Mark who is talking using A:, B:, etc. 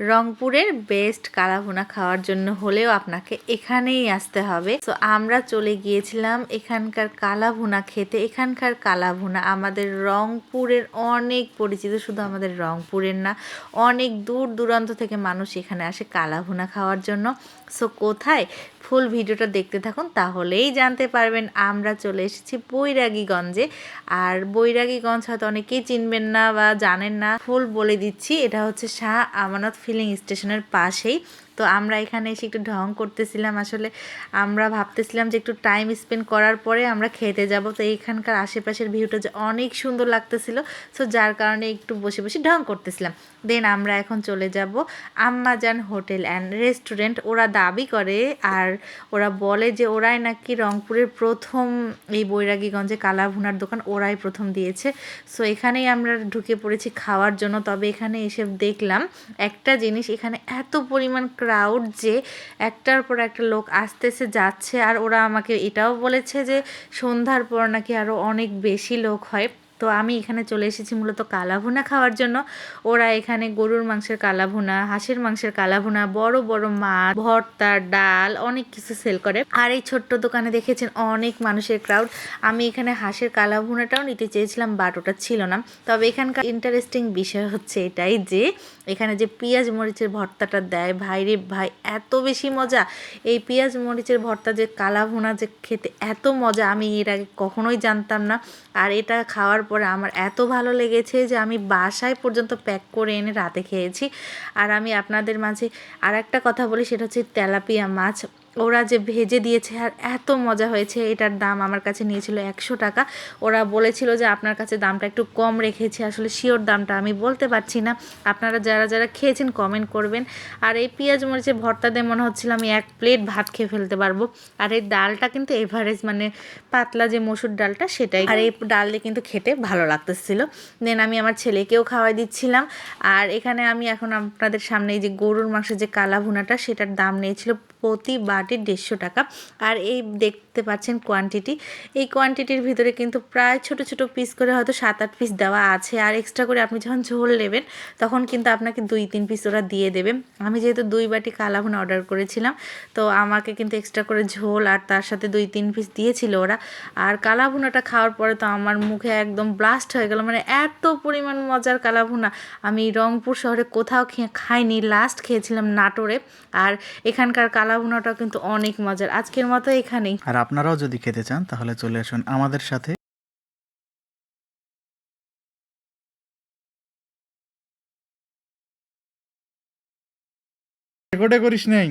A: রংপুরের বেস্ট কালাভুনা খাওয়ার জন্য হলেও আপনাকে এখানেই আসতে হবে। তো আমরা চলে গিয়েছিলাম এখানকার কালাভুনা খেতে। এখানকার কালাভুনা আমাদের রংপুরের অনেক পরিচিত, শুধু আমাদের রংপুরের না, অনেক দূর দূরান্ত থেকে মানুষ এখানে আসে কালাভুনা খাওয়ার জন্য। সো কোথায়? ফুল ভিডিওটা দেখতে থাকুন, তাহলেই জানতে পারবেন। আমরা চলে এসেছি বৈরাগীগঞ্জে। আর বৈরাগীগঞ্জ হয়তো অনেকেই চিনবেন না বা জানেন না। ফুল বলে দিচ্ছি, এটা হচ্ছে শাহ আমানত ফিলিং স্টেশনের পাশেই তো আমরা এখানে এসে একটু ঢং করতেছিলাম। আসলে আমরা ভাবতেছিলাম যে একটু টাইম স্পেন্ড করার পরে আমরা খেতে যাব। তো এইখানকার আশেপাশের ভিউটা যে অনেক সুন্দর লাগতেছিল। সো যার কারণে একটু বসে বসে ঢং করতেছিলাম। দেন আমরা এখন চলে যাব আম্মাজান হোটেল অ্যান্ড রেস্টুরেন্ট ওরা দাবি করে আর ওরা বলে যে ওরাই নাকি রংপুরের প্রথম এই বৈরাগীগঞ্জে কালাভুনার দোকান ওরাই প্রথম দিয়েছে। সো এখানেই আমরা ঢুকে পড়েছি খাওয়ার জন্য। তবে এখানে এসে দেখলাম একটা জিনিস, এখানে এত পরিমাণ ক্রাউড যে একটার পর একটা লোক আসতেছে, যাচ্ছে আর ওরা আমাকে এটাও বলেছে যে সন্ধ্যার পর নাকি আরও অনেক বেশি লোক হয়। তো আমি এখানে চলে এসেছি মূলত কালাভুনা খাওয়ার জন্য। ওরা এখানে গরুর মাংসের কালাভুনা, হাঁসের মাংসের কালাভুনা, বড় বড় মাছ, ভর্তা, ডাল অনেক কিছু সেল করে। আর এই ছোট্ট দোকানে দেখেছেন অনেক মানুষের ক্রাউড আমি এখানে হাঁসের কালাভুনাটাও নিতে চেয়েছিলাম বাট ওটা ছিল না। তবে এখানকার ইন্টারেস্টিং বিষয় হচ্ছে এটাই যে, এখানে যে পেঁয়াজ মরিচের ভর্তাটা দেয়, ভাই রে ভাই, এত বেশি মজা। এই পেঁয়াজ মরিচের ভর্তা যে কালাভুনা যে খেতে এত মজা, আমি এর আগে কখনোই জানতাম না। আর এটা খাওয়ার পরে আমার এত ভালো লেগেছে যে আমি বাসায় পর্যন্ত প্যাক করে এনে রাতে খেয়েছি। আর আমি আপনাদের মাঝে আর একটা কথা বলি, সেটা হচ্ছে তেলাপিয়া মাছ। ওরা যে ভেজে দিয়েছে আর এত মজা হয়েছে, এটার দাম আমার কাছে নিয়েছিল একশো টাকা। ওরা বলেছিল যে আপনার কাছে দামটা একটু কম রেখেছে, আসলে শিওর দামটা, আমি বলতে পারছি না। আপনারা যারা যারা খেয়েছেন কমেন্ট করবেন। আর এই পেঁয়াজ মরিচে ভর্তা দিয়ে মনে হচ্ছিল আমি এক প্লেট ভাত খেয়ে ফেলতে পারব। আর এই ডালটা কিন্তু এভারেজ মানে পাতলা যে মসুর ডালটা সেটাই। আর এই ডাল দিয়ে কিন্তু খেতে ভালো লাগতেছিল। দেন আমি আমার ছেলেকেও খাওয়াই দিচ্ছিলাম। আর এখানে আমি এখন আপনাদের সামনে এই যে গরুর মাংসের যে কালা ভুনাটা সেটার দাম নিয়েছিল প্রতি বাটির দেড়শো টাকা। আর এই দেখতে পাচ্ছেন কোয়ান্টিটি এই কোয়ান্টিটির ভিতরে কিন্তু প্রায় ছোট ছোট পিস করে হয়তো সাত আট পিস দেওয়া আছে। আর এক্সট্রা করে আপনি যখন ঝোল নেবেন, তখন কিন্তু আপনাকে দুই তিন পিস ওরা দিয়ে দেবে। আমি যেহেতু দুই বাটি কালাভুনা অর্ডার করেছিলাম, তো আমাকে কিন্তু এক্সট্রা করে ঝোল আর তার সাথে দুই তিন পিস দিয়েছিল ওরা। আর কালাভুনাটা খাওয়ার পরে তো আমার মুখে একদম ব্লাস্ট হয়ে গেল। মানে এত পরিমাণ মজার কালাভুনা আমি রংপুর শহরে কোথাও খেয়ে খাইনি। লাস্ট খেয়েছিলাম নাটোরে। আর এখানকার কালাভুনাটা কিন্তু অনেক মজার। আজকের মতো এখানেই।
B: আর আপনারাও যদি খেতে চান, তাহলে চলে আসুন আমাদের সাথে। রেকর্ডে করিস নাই?